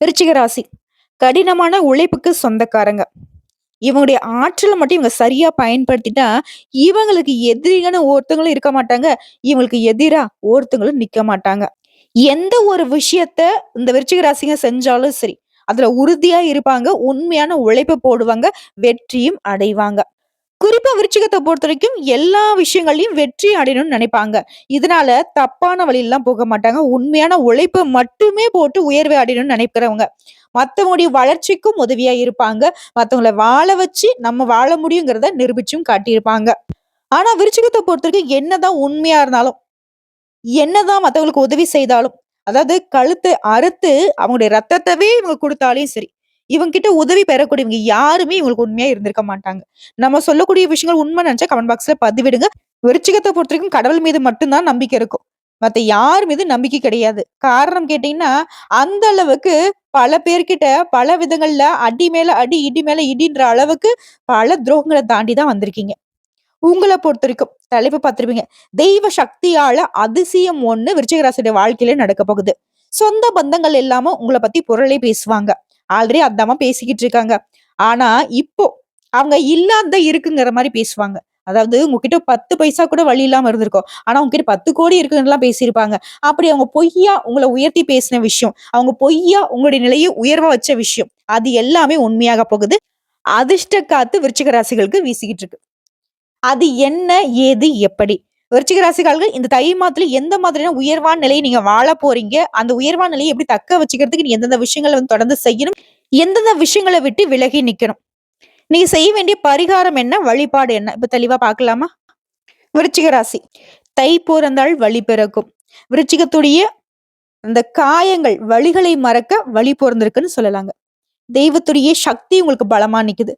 விருச்சிக ராசி. கடினமான உழைப்புக்கு சொந்தக்காரங்க. இவங்களுடைய ஆற்றலை மட்டும் இவங்க சரியா பயன்படுத்திட்டா இவங்களுக்கு எதிரிகன்னு ஒருத்தங்களும் இருக்க மாட்டாங்க. இவங்களுக்கு எதிரா ஒருத்தங்களும் நிக்க மாட்டாங்க. எந்த ஒரு விஷயத்த இந்த விருச்சிக ராசிங்க செஞ்சாலும் சரி அதுல உறுதியா இருப்பாங்க உண்மையான உழைப்பு போடுவாங்க வெற்றியும் அடைவாங்க. குறிப்பா விருச்சிகத்தை பொறுத்த வரைக்கும் எல்லா விஷயங்களையும் வெற்றி அடையணும்னு நினைப்பாங்க. இதனால தப்பான வழியெல்லாம் போக மாட்டாங்க. உண்மையான உழைப்பை மட்டுமே போட்டு உயர்வை அடையணும்னு நினைக்கிறவங்க. மற்றவங்களுடைய வளர்ச்சிக்கும் உதவியா இருப்பாங்க. மற்றவங்கள வாழ வச்சு நம்ம வாழ முடியுங்கிறத நிரூபிச்சும் காட்டியிருப்பாங்க. ஆனா விருச்சிகத்தை பொறுத்த வரைக்கும் என்னதான் உண்மையா இருந்தாலும் என்னதான் மற்றவங்களுக்கு உதவி செய்தாலும் அதாவது கழுத்தை அறுத்து அவங்களுடைய ரத்தத்தவே இவங்க கொடுத்தாலையும் சரி இவங்க கிட்ட உதவி பெறக்கூடியவங்க யாருமே இவங்களுக்கு உண்மையா இருந்திருக்க மாட்டாங்க. நம்ம சொல்லக்கூடிய விஷயங்கள் உண்மை நினைச்சா கமெண்ட் பாக்ஸ்ல பதிவிடுங்க. விருச்சிகத்தை பொறுத்த வரைக்கும் கடவுள் மீது மட்டும்தான் நம்பிக்கை இருக்கும். மத்த யார் மீது நம்பிக்கை கிடையாது. காரணம் கேட்டீங்கன்னா அந்த அளவுக்கு பல பேர்கிட்ட பல விதங்கள்ல அடி மேல அடி இடி மேல இடின்ற அளவுக்கு பல துரோகங்களை தாண்டி தான் வந்திருக்கீங்க. உங்களை பொறுத்த வரைக்கும் தலைப்பு பார்த்திருப்பீங்க. தெய்வ சக்தியால அதிசயம் ஒண்ணு விருச்சிகராசியுடைய வாழ்க்கையில நடக்க போகுது. சொந்த பந்தங்கள் இல்லாம உங்களை பத்தி பொருளை பேசுவாங்க. ஆல்ரெடி அதாம பேசிக்கிட்டு இருக்காங்க ஆனா இப்போ அவங்க இல்லாத இருக்குங்கிற மாதிரி பேசுவாங்க. அதாவது உங்ககிட்ட பத்து பைசா கூட வழி இல்லாம இருந்திருக்கும். ஆனா உங்ககிட்ட பத்து கோடி இருக்குன்னு பேசியிருப்பாங்க. அப்படி அவங்க பொய்யா உங்களை உயர்த்தி பேசின விஷயம் அவங்க பொய்யா உங்களுடைய நிலையை உயர்வா வச்ச விஷயம் அது எல்லாமே உண்மையாக போகுது. அதிர்ஷ்ட காத்து விருச்சிக ராசிகளுக்கு வீசிக்கிட்டு இருக்கு அது என்ன ஏது எப்படி? விருச்சிக ராசிகாரர்கள் இந்த தை மாதத்துல எந்த மாதிரியான உயர்வான நிலையை நீங்க வாழ போறீங்க? அந்த உயர்வான நிலையை எப்படி தக்க வச்சுக்கிறதுக்கு நீ எந்தெந்த விஷயங்களை வந்து தொடர்ந்து செய்யணும்? எந்தெந்த விஷயங்களை விட்டு விலகி நிக்கணும்? நீங்க செய்ய வேண்டிய பரிகாரம் என்ன? வழிபாடு என்ன? இப்ப தெளிவா பார்க்கலாமா? விருச்சிக ராசி. தை பிறந்தால் வழி பிறக்கும். விருச்சிகத்துடைய அந்த காயங்கள் வழிகளை மறக்க வழி பிறந்திருக்குன்னு சொல்லலாங்க. தெய்வத்துடைய சக்தி உங்களுக்கு பலமா நிக்குது.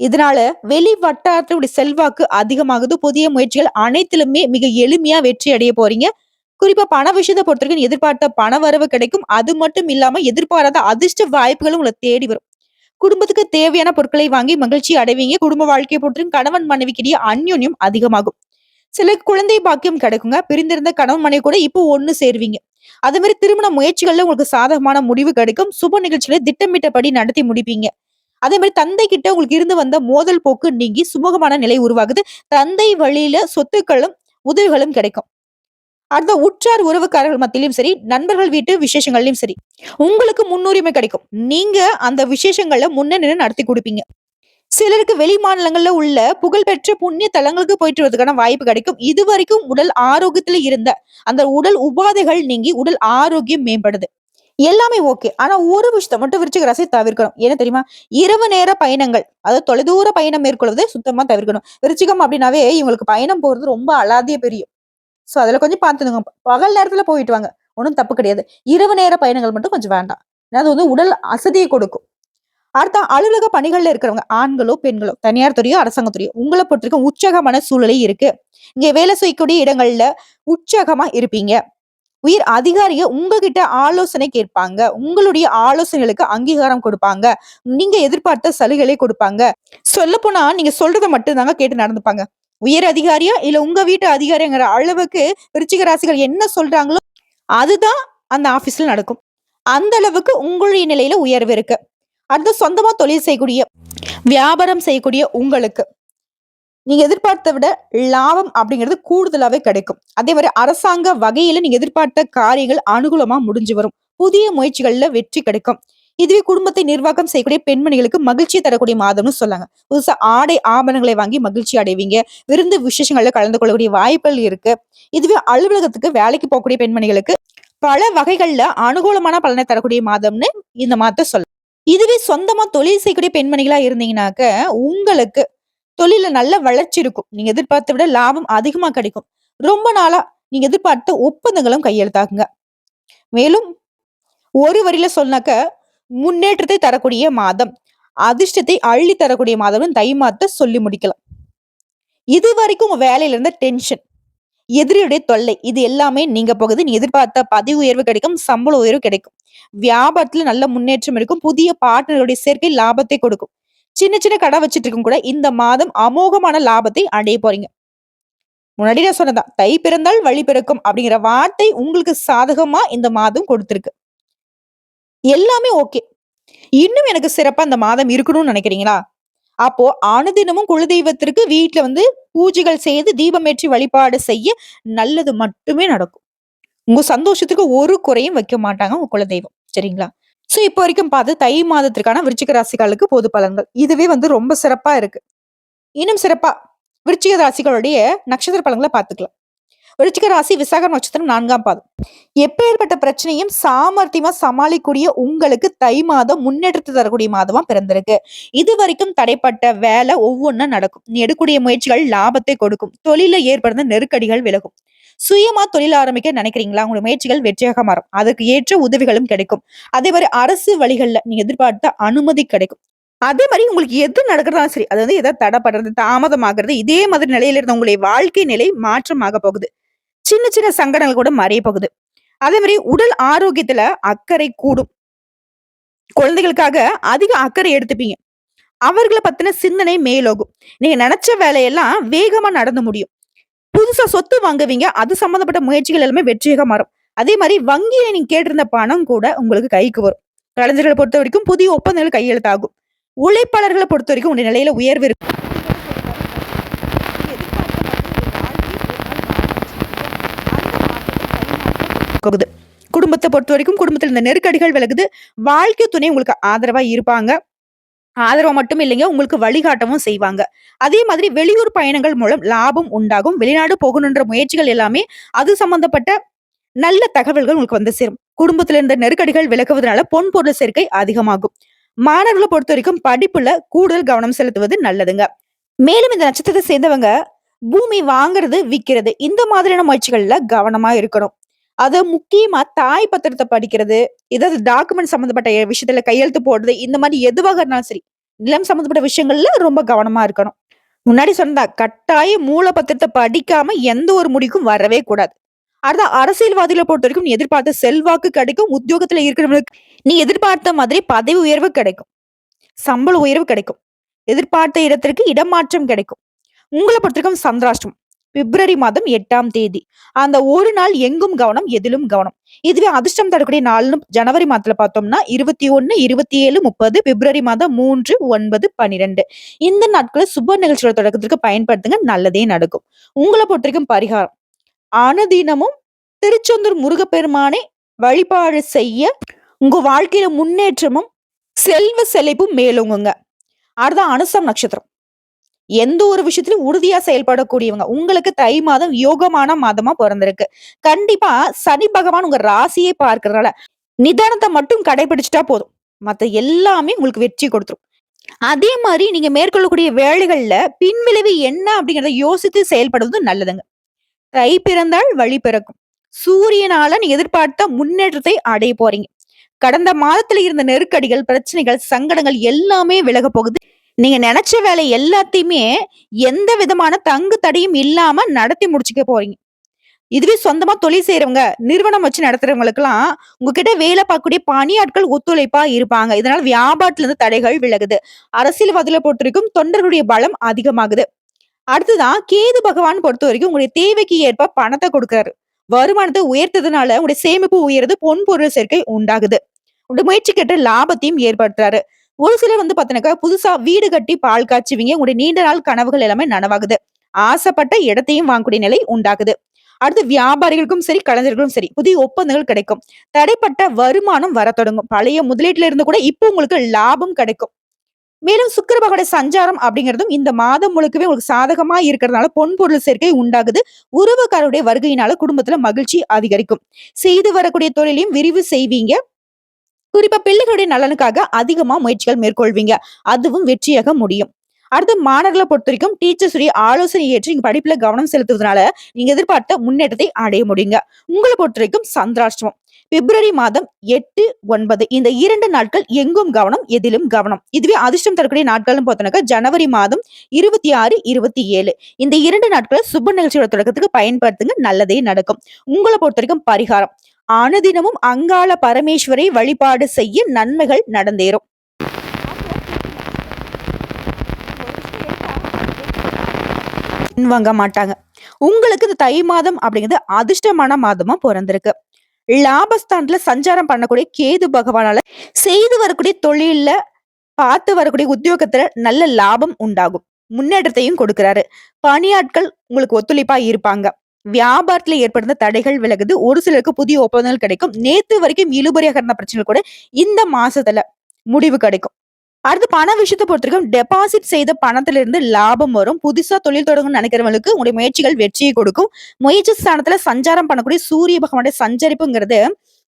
இதனால வெளி வட்டாரத்துடைய செல்வாக்கு அதிகமாகுது. புதிய முயற்சிகள் அனைத்திலுமே மிக எளிமையா வெற்றி அடைய போறீங்க. குறிப்பா பண விஷயத்தை பொறுத்தவரைக்கும் எதிர்பார்த்த பண வரவு கிடைக்கும். அது மட்டும் இல்லாம எதிர்பாராத அதிர்ஷ்ட வாய்ப்புகளும் உங்களை தேடி வரும். குடும்பத்துக்கு தேவையான பொருட்களை வாங்கி மகிழ்ச்சி அடைவீங்க. குடும்ப வாழ்க்கையை பொறுத்தவரைக்கும் கணவன் மனைவிக்கிடையே அந்யோன்யம் அதிகமாகும். சில குழந்தை பாக்கியம் கிடைக்குங்க. பிரிந்திருந்த கணவன் மனைவி கூட இப்போ ஒண்ணு சேருவீங்க. அதே மாதிரி திருமண முயற்சிகள்ல உங்களுக்கு சாதகமான முடிவு கிடைக்கும். சுப நிகழ்ச்சிகளை திட்டமிட்டபடி நடத்தி முடிப்பீங்க. அதே மாதிரி தந்தை கிட்ட உங்களுக்கு இருந்து வந்த மோதல் போக்கு நீங்கி சுமூகமான நிலை உருவாகுது. தந்தை வழியில சொத்துக்களும் உதவிகளும் கிடைக்கும். அடுத்த உற்றார் உறவுக்காரர்கள் மத்தியிலும் சரி நண்பர்கள் வீட்டு விசேஷங்கள்லயும் சரி உங்களுக்கு முன்னுரிமை கிடைக்கும். நீங்க அந்த விசேஷங்கள்ல முன்ன நடத்தி கொடுப்பீங்க. சிலருக்கு வெளி மாநிலங்கள்ல உள்ள புகழ்பெற்ற புண்ணிய தலங்களுக்கு போயிட்டு வரதுக்கான வாய்ப்பு கிடைக்கும். இது வரைக்கும் உடல் ஆரோக்கியத்துல இருந்த அந்த உடல் உபாதைகள் நீங்கி உடல் ஆரோக்கியம் மேம்படுது. எல்லாமே ஓகே ஆனா ஒரு விஷயத்த மட்டும் விருச்சிக ராசி தவிர்க்கணும். ஏன்னா தெரியுமா? இரவு நேர பயணங்கள். அதாவது தொலைதூர பயணம் மேற்கொள்வதை சுத்தமா தவிர்க்கணும். விருச்சிகம் அப்படின்னாவே இவங்களுக்கு பயணம் போறது ரொம்ப அலாதிய பெரியும். சோ அதுல கொஞ்சம் பார்த்துங்க பகல் நேரத்துல போயிட்டு வாங்க. ஒன்றும் தப்பு கிடையாது. இரவு நேர பயணங்கள் மட்டும் கொஞ்சம் வேண்டாம். ஏன்னா அது வந்து உடல் அசதியை கொடுக்கும். அடுத்த அலுவலக பணிகள்ல இருக்கிறவங்க ஆண்களோ பெண்களோ தனியார் துறையோ அரசாங்கத்துறையோ உங்களை பொறுத்திருக்கும் உற்சாகமான சூழலே இருக்கு. இங்க வேலை செய்யக்கூடிய இடங்கள்ல உற்சாகமா இருப்பீங்க. உயிர் அதிகாரிய உங்ககிட்ட ஆலோசனை கேட்பாங்க. உங்களுடைய ஆலோசனைகளுக்கு அங்கீகாரம் கொடுப்பாங்க. நீங்க எதிர்பார்த்த சலுகைகளை கொடுப்பாங்க. சொல்ல போனா நீங்க சொல்றதை மட்டும்தாங்க கேட்டு நடந்துப்பாங்க. உயர் அதிகாரியா இல்ல உங்க வீட்டு அதிகாரிங்கிற அளவுக்கு விருச்சிக ராசிகள் என்ன சொல்றாங்களோ அதுதான் அந்த ஆபீஸ்ல நடக்கும். அந்த அளவுக்கு உங்களுடைய நிலையில உயர்வு இருக்கு. அடுத்து சொந்தமா தொழில் செய்யக்கூடிய வியாபாரம் செய்யக்கூடிய உங்களுக்கு. நீங்க எதிர்பார்த்த விட லாபம் அப்படிங்கிறது கூடுதலாவே கிடைக்கும். அதே மாதிரி அரசாங்க வகையில நீங்க எதிர்பார்த்த காரியங்கள் அனுகூலமா முடிஞ்சு வரும். புதிய முயற்சிகள்ல வெற்றி கிடைக்கும். இதுவே குடும்பத்தை நிர்வாகம் செய்யக்கூடிய பெண்மணிகளுக்கு மகிழ்ச்சி தரக்கூடிய மாதம்னு சொல்லாங்க. புதுசா ஆடை ஆபரணங்களை வாங்கி மகிழ்ச்சி அடைவீங்க. விருந்து விசேஷங்கள்ல கலந்து கொள்ளக்கூடிய வாய்ப்புகள் இருக்கு. இதுவே அலுவலகத்துக்கு வேலைக்கு போகக்கூடிய பெண்மணிகளுக்கு பல வகைகள்ல அனுகூலமான பலனை தரக்கூடிய மாதம்னு இந்த மாதத்தை சொல்லலாம் இதுவே சொந்தமா தொழில் செய்யக்கூடிய பெண்மணிகளா இருந்தீங்கன்னாக்க உங்களுக்கு தொழில நல்ல வளர்ச்சி இருக்கும். நீங்க எதிர்பார்த்த விட லாபம் அதிகமா கிடைக்கும். ரொம்ப நாளா நீங்க எதிர்பார்த்த ஒப்பந்தங்களும் கையெழுத்தாகுங்க. மேலும் ஒரு வரியில சொன்னாக்க முன்னேற்றத்தை தரக்கூடிய மாதம் அதிர்ஷ்டத்தை அள்ளி தரக்கூடிய மாதம் தை மாத்த சொல்லி முடிக்கலாம். இது வரைக்கும் உங்க வேலையில இருந்த டென்ஷன் எதிரியுடைய தொல்லை இது எல்லாமே நீங்க போகுது. நீ எதிர்பார்த்த பதவி உயர்வு கிடைக்கும் சம்பள உயர்வு கிடைக்கும். வியாபாரத்துல நல்ல முன்னேற்றம் இருக்கும் புதிய பார்ட்னருடைய சேர்க்கை லாபத்தை கொடுக்கும். சின்ன சின்ன கடை வச்சுட்டு இருக்கும் கூட இந்த மாதம் அமோகமான லாபத்தை அடைய போறீங்க முன்னாடி நான் சொன்னதா தை பிறந்தால் வழி பிறக்கும் அப்படிங்கிற வார்த்தை உங்களுக்கு சாதகமா இந்த மாதம் கொடுத்திருக்கு எல்லாமே ஓகே. இன்னும் எனக்கு சிறப்பா இந்த மாதம் இருக்கணும்னு நினைக்கிறீங்களா? அப்போ அனுதினமும் குலதெய்வத்திற்கு வீட்டுல வந்து பூஜைகள் செய்து தீபமேற்றி வழிபாடு செய்ய நல்லது மட்டுமே நடக்கும். உங்க சந்தோஷத்துக்கு ஒரு குறையும் வைக்க மாட்டாங்க உங்க குலதெய்வம். சரிங்களா? ஸோ இப்போ வரைக்கும் பார்த்து தை மாதத்திற்கான விருச்சிக ராசிகளுக்கு பொது பலன்கள். இதுவே வந்து ரொம்ப சிறப்பா இருக்கு. இன்னும் சிறப்பா விருச்சிக ராசிகளுடைய நட்சத்திர பலன்களை பார்த்துக்கலாம். விருச்சிக ராசி விசாக நட்சத்திரம் நான்காம் பாதம். எப்பேற்பட்ட பிரச்சனையும் சாமர்த்தியமா சமாளிக்கக்கூடிய உங்களுக்கு தை மாதம் முன்னேற்றத்தை தரக்கூடிய மாதமா பிறந்திருக்கு. இதுவரைக்கும் தடைப்பட்ட வேலை ஒவ்வொன்றும் நடக்கும். நீ முயற்சிகள் லாபத்தை கொடுக்கும். தொழில ஏற்படுத்த நெருக்கடிகள் விலகும். சுயமா தொழில் ஆரம்பிக்க நினைக்கிறீங்களா? உங்களுடைய முயற்சிகள் வெற்றியாக மாறும். அதுக்கு ஏற்ற உதவிகளும் கிடைக்கும். அதே மாதிரி அரசு வழிகள்ல நீங்க எதிர்பார்த்த அனுமதி கிடைக்கும். அதே மாதிரி உங்களுக்கு எது நடக்கிறதாலும் சரி, அது வந்து ஏதாவது தடைப்படுறது, தாமதமாகிறது இதே மாதிரி நிலையில இருந்த உங்களுடைய வாழ்க்கை நிலை மாற்றமாக போகுது. சின்ன சின்ன சங்கடங்கள் கூட மறைய போகுது. அதே மாதிரி உடல் ஆரோக்கியத்துல அக்கறை கூடும். குழந்தைகளுக்காக அதிக அக்கறை எடுத்துப்பீங்க. அவர்களை பத்தின சிந்தனை மேலோகும். நீங்க நினைச்ச வேலையெல்லாம் வேகமா நடந்து முடியும். புதுசா சொத்து வாங்குவீங்க. அது சம்பந்தப்பட்ட முயற்சிகள் எல்லாமே வெற்றியாக மாறும். அதே மாதிரி வங்கியில நீங்க கேட்டிருந்த பணம் கூட உங்களுக்கு கைக்கு வரும். கலைஞர்களை பொறுத்த வரைக்கும் புதிய ஒப்பந்தங்கள் கையெழுத்தாகும். உழைப்பாளர்களை பொறுத்த வரைக்கும் உடைய நிலையில உயர்வு இருக்கும். குடும்பத்தை பொறுத்த வரைக்கும் குடும்பத்தில் இந்த நெருக்கடிகள் விலகுது. வாழ்க்கை துணை உங்களுக்கு ஆதரவா இருப்பாங்க. ஆதரவு மட்டும் இல்லைங்க, உங்களுக்கு வழிகாட்டவும் செய்வாங்க. அதே மாதிரி வெளியூர் பயணங்கள் மூலம் லாபம் உண்டாகும். வெளிநாடு போகணுன்ற முயற்சிகள் எல்லாமே அது சம்பந்தப்பட்ட நல்ல தகவல்கள் உங்களுக்கு வந்து சேரும். குடும்பத்துல இருந்த நெருக்கடிகள் விலகுவதனால பொன் பொருள் சேர்க்கை அதிகமாகும். மாணவர்களை பொறுத்த வரைக்கும் படிப்புல கூடுதல் கவனம் செலுத்துவது நல்லதுங்க. மேலும் இந்த நட்சத்திரத்தை சேர்ந்தவங்க பூமி வாங்குறது, விற்கிறது இந்த மாதிரியான முயற்சிகள்ல கவனமா இருக்கணும். அது முக்கியமா தாய் பத்திரத்தை படிக்கிறது, ஏதாவது டாக்குமெண்ட் சம்மந்தப்பட்ட விஷயத்துல கையெழுத்து போடுறது, இந்த மாதிரி எதுவாக இருந்தாலும் சரி, நிலம் சம்மந்தப்பட்ட விஷயங்கள்ல ரொம்ப கவனமா இருக்கணும். முன்னாடி சொன்னதா கட்டாய மூல பத்திரத்தை படிக்காம எந்த ஒரு முடிக்கும் வரவே கூடாது. அடுத்த அரசியல்வாதிகளை பொறுத்த பொறுத்தவரைக்கும் நீ எதிர்பார்த்த செல்வாக்கு கிடைக்கும். உத்தியோகத்துல இருக்கிறவங்களுக்கு நீ எதிர்பார்த்த மாதிரி பதவி உயர்வு கிடைக்கும். சம்பள உயர்வு கிடைக்கும். எதிர்பார்த்த இடத்திற்கு இடமாற்றம் கிடைக்கும். உங்களை பொறுத்த வரைக்கும் சந்திராஷ்டம் பிப்ரவரி மாதம் எட்டாம் தேதி. அந்த ஒரு நாள் எங்கும் கவனம், எதிலும் கவனம். இதுவே அதிர்ஷ்டம் தரக்கூடிய நாள்னு ஜனவரி மாதத்துல பார்த்தோம்னா 21, 27, 30 பிப்ரவரி மாதம் 3, 9, 12 இந்த நாட்களை சுப நிகழ்ச்சியோட தொடக்கத்திற்கு பயன்படுத்துங்க. நல்லதே நடக்கும். உங்களை பொறுத்திருக்கும் பரிகாரம். அனுதினமும் திருச்செந்தூர் முருகப்பெருமானை வழிபாடு செய்ய உங்க வாழ்க்கையில முன்னேற்றமும், செல்வ செழிப்பும் மேலோங்குங்க. அடுத்த அனுசம் நட்சத்திரம். எந்த ஒரு விஷயத்திலும் உறுதியா செயல்படக்கூடியவங்க. உங்களுக்கு தை மாதம் யோகமான மாதமா பிறந்திருக்கு கண்டிப்பா சனி பகவான் உங்க ராசியை பார்க்கறதால நிதானத்தை மட்டும் கடைபிடிச்சிட்டா போதும். மத்த எல்லாமே உங்களுக்கு வெற்றி கொடுத்துரும். அதே மாதிரி நீங்க மேற்கொள்ளக்கூடிய வேலைகள்ல பின்விளைவு என்ன அப்படிங்கிறத யோசித்து செயல்படுவது நல்லதுங்க. தை பிறந்தால் வழி பிறக்கும். சூரியனால நீ எதிர்பார்த்த முன்னேற்றத்தை அடைய போறீங்க. கடந்த மாதத்துல இருந்த நெருக்கடிகள், பிரச்சனைகள், சங்கடங்கள் எல்லாமே விலகப் போகுது. நீங்க நினைச்ச வேலை எல்லாத்தையுமே எந்த விதமான தங்கு தடையும் இல்லாம நடத்தி முடிச்சுக்க போறீங்க. இதுவே சொந்தமா தொழில் செய்யறவங்க நிறுவனம் வச்சு நடத்துறவங்களுக்கெல்லாம் உங்ககிட்ட வேலை பார்க்கக்கூடிய பணியாட்கள் ஒத்துழைப்பா இருப்பாங்க. இதனால வியாபாரத்துல இருந்து தடைகள் விலகுது. அரசியல்வாதிகள பொறுத்தவரைக்கும் தொண்டர்களுடைய பலம் அதிகமாகுது. அடுத்துதான் கேது பகவான் பொறுத்த வரைக்கும் உங்களுடைய தேவைக்கு ஏற்ப பணத்தை கொடுக்குறாரு. வருமானத்தை உயர்த்ததுனால உங்களுடைய சேமிப்பு உயர்றது பொன் பொருள் சேர்க்கை உண்டாகுது. உங்களுடைய முயற்சிக்கேற்ற லாபத்தையும் ஏற்படுத்துறாரு. ஒரு சிலர் வந்து பார்த்தீங்கன்னாக்கா, புதுசா வீடு கட்டி பால் காய்ச்சுவீங்க. உங்களுடைய நீண்ட நாள் கனவுகள் எல்லாமே நனவாகுது. ஆசைப்பட்ட இடத்தையும் வாங்கக்கூடிய நிலை உண்டாகுது. அடுத்து வியாபாரிகளுக்கும் சரி, கலைஞர்களுக்கும் சரி, புதிய ஒப்பந்தங்கள் கிடைக்கும். தடைப்பட்ட வருமானம் வர தொடங்கும். பழைய முதலீட்டுல இருந்து கூட இப்போ உங்களுக்கு லாபம் கிடைக்கும். மேலும் சுக்கரபகோட சஞ்சாரம் அப்படிங்கிறதும் இந்த மாதம் முழுக்கவே உங்களுக்கு சாதகமா இருக்கிறதுனால பொன் பொருள் சேர்க்கை உண்டாகுது. உறவுக்காரருடைய வருகையினால குடும்பத்துல மகிழ்ச்சி அதிகரிக்கும். செய்து வரக்கூடிய தொழிலையும் விரிவு செய்வீங்க. குறிப்பா பிள்ளைகளுடைய நலனுக்காக அதிகமா முயற்சிகள் மேற்கொள்வீங்க. அதுவும் வெற்றியாக முடியும். அடுத்து மாணவர்களை பொறுத்தவரைக்கும் டீச்சர்ஸ் ஆலோசனை ஏற்று நீங்க படிப்புல கவனம் செலுத்துவதனால, நீங்க எதிர்பார்த்த முன்னேற்றத்தை அடைய முடியுங்க. உங்கள பொறுத்தவரைக்கும் சந்திராஷ்டமம். பிப்ரவரி மாதம் 8, 9 இந்த இரண்டு நாட்கள் எங்கும் கவனம், எதிலும் கவனம். இதுவே அதிர்ஷ்டம் தரக்கூடிய நாட்கள்னு பார்த்தோம்னாக்கா, ஜனவரி மாதம் 26, 27 இந்த இரண்டு நாட்களை சுப நிகழ்ச்சியோட தொடக்கத்துக்கு பயன்படுத்துங்க. நல்லதே நடக்கும். உங்கள பொறுத்தவரைக்கும் பரிகாரம். அனுதினமும் அங்காள பரமேஸ்வரை வழிபாடு செய்ய நன்மைகள் நடந்தேறும். வாங்க மாட்டாங்க. உங்களுக்கு இந்த தை மாதம் அப்படிங்கிறது அதிர்ஷ்டமான மாதமா பிறந்திருக்கு லாபஸ்தானத்துல சஞ்சாரம் பண்ணக்கூடிய கேது பகவானால செய்து வரக்கூடிய தொழில்ல பார்த்து வரக்கூடிய உத்தியோகத்துல நல்ல லாபம் உண்டாகும் முன்னேற்றத்தையும் கொடுக்கிறாரு பணியாட்கள் உங்களுக்கு ஒத்துழைப்பா இருப்பாங்க வியாபாரத்துல ஏற்படுத்த தடைகள் விலகுது. ஒரு சிலருக்கு புதிய ஒப்பந்தங்கள் கிடைக்கும். நேத்து வரைக்கும் இழுபறியாக இருந்த பிரச்சனை கூட இந்த மாசத்துல முடிவு கிடைக்கும். அடுத்து பண விஷயத்தை பொறுத்திருக்கும். டெபாசிட் செய்த பணத்துல இருந்து லாபம் வரும். புதுசா தொழில் தொடங்கணும்னு நினைக்கிறவங்களுக்கு உங்களுடைய முயற்சிகள் வெற்றியை கொடுக்கும். முயற்சி ஸ்தானத்துல சஞ்சாரம் பண்ணக்கூடிய சூரிய பகவானுடைய சஞ்சரிப்புங்கிறது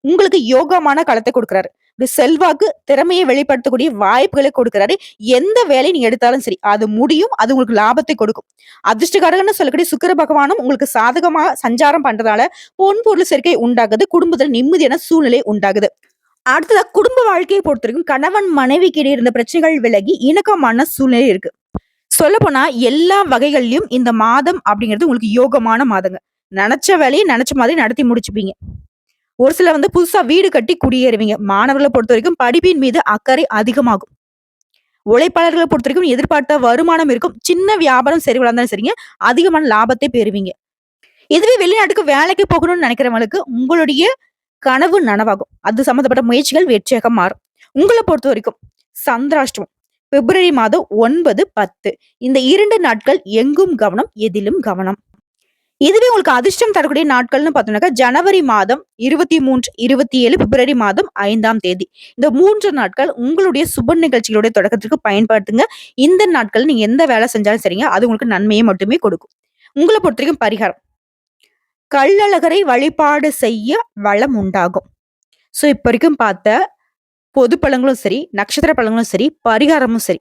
உங்களுக்கு யோகமான களத்தை கொடுக்குறாரு. இப்படி செல்வாக்கு திறமையை வெளிப்படுத்தக்கூடிய வாய்ப்புகளை கொடுக்குறாரு. எந்த வேலையை நீங்க எடுத்தாலும் சரி அது முடியும் அது உங்களுக்கு லாபத்தை கொடுக்கும். அதிர்ஷ்டகாரகன்னு சொல்லக்கூடிய சுக்கர பகவானும் உங்களுக்கு சாதகமா சஞ்சாரம் பண்றதால பொன்பொருள் சேர்க்கை உண்டாகுது குடும்பத்தில் நிம்மதியான சூழ்நிலை உண்டாகுது. அடுத்ததா குடும்ப வாழ்க்கையை பொறுத்த வரைக்கும் கணவன் மனைவிக்கு இடையே இருந்த பிரச்சனைகள் விலகி இணக்கமான சூழ்நிலை இருக்கு. சொல்ல போனா எல்லா வகைகள்லயும் இந்த மாதம் அப்படிங்கிறது உங்களுக்கு யோகமான மாதங்க. நினைச்ச வேலையை நினைச்ச மாதிரி நடத்தி முடிச்சுப்பீங்க. ஒரு சில வந்து புதுசா வீடு கட்டி குடியேறுவீங்க. மாணவர்களை பொறுத்த வரைக்கும் படிப்பின் மீது அக்கறை அதிகமாகும். உழைப்பாளர்களை பொறுத்த வரைக்கும் எதிர்பார்த்த வருமானம் இருக்கும். சின்ன வியாபாரம் சரி வளர்ந்தாலும் சரிங்க. அதிகமான லாபத்தை பெறுவீங்க. இதுவே வெளிநாட்டுக்கு வேலைக்கு போகணும்னு நினைக்கிறவங்களுக்கு உங்களுடைய கனவு நனவாகும். அது சம்பந்தப்பட்ட முயற்சிகள் வெற்றியாக மாறும். உங்களை பொறுத்த வரைக்கும் சந்திராஷ்டமம் பிப்ரவரி மாதம் ஒன்பது பத்து. இந்த இரண்டு நாட்கள் எங்கும் கவனம் எதிலும் கவனம். இதுவே உங்களுக்கு அதிர்ஷ்டம் தரக்கூடிய நாட்கள்னு பார்த்தோம்னாக்கா ஜனவரி மாதம் இருபத்தி மூன்று இருபத்தி ஏழு பிப்ரவரி மாதம் ஐந்தாம் தேதி. இந்த மூன்று நாட்கள் உங்களுடைய சுப நிகழ்ச்சிகளுடைய தொடக்கத்திற்கு பயன்படுத்துங்க. இந்த நாட்கள் நீங்க எந்த வேலை செஞ்சாலும் சரிங்க அது உங்களுக்கு நன்மையை மட்டுமே கொடுக்கும். உங்களை பொறுத்த வரைக்கும் பரிகாரம். கள்ளழகரை வழிபாடு செய்ய வளம் உண்டாகும். ஸோ இப்போ வரைக்கும் பார்த்த பொது பழங்களும் சரி நட்சத்திர பழங்களும் சரி பரிகாரமும் சரி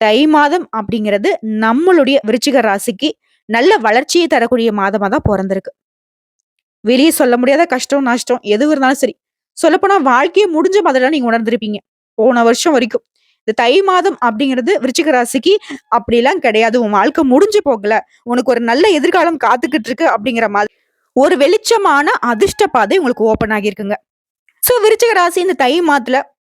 தை மாதம் அப்படிங்கிறது நம்மளுடைய விருச்சிக ராசிக்கு நல்ல வளர்ச்சியை தரக்கூடிய மாதமாக தான் பிறந்திருக்கு. வெளியே சொல்ல முடியாத கஷ்டம் நஷ்டம் எது இருந்தாலும் சரி. சொல்லப்போனா வாழ்க்கையை முடிஞ்ச மாதிரிலாம் நீங்க உணர்ந்திருப்பீங்க. போன வருஷம் வரைக்கும். இந்த தை மாதம் அப்படிங்கிறது விருச்சிக ராசிக்கு அப்படிலாம் கிடையாது. உன் வாழ்க்கை முடிஞ்சு போகல. உனக்கு ஒரு நல்ல எதிர்காலம் காத்துக்கிட்டு இருக்கு அப்படிங்கிற மாதிரி. ஒரு வெளிச்சமான அதிர்ஷ்ட பாதை உங்களுக்கு ஓப்பன் ஆகியிருக்குங்க. ஸோ விருச்சிக ராசி இந்த தை மாதத்துல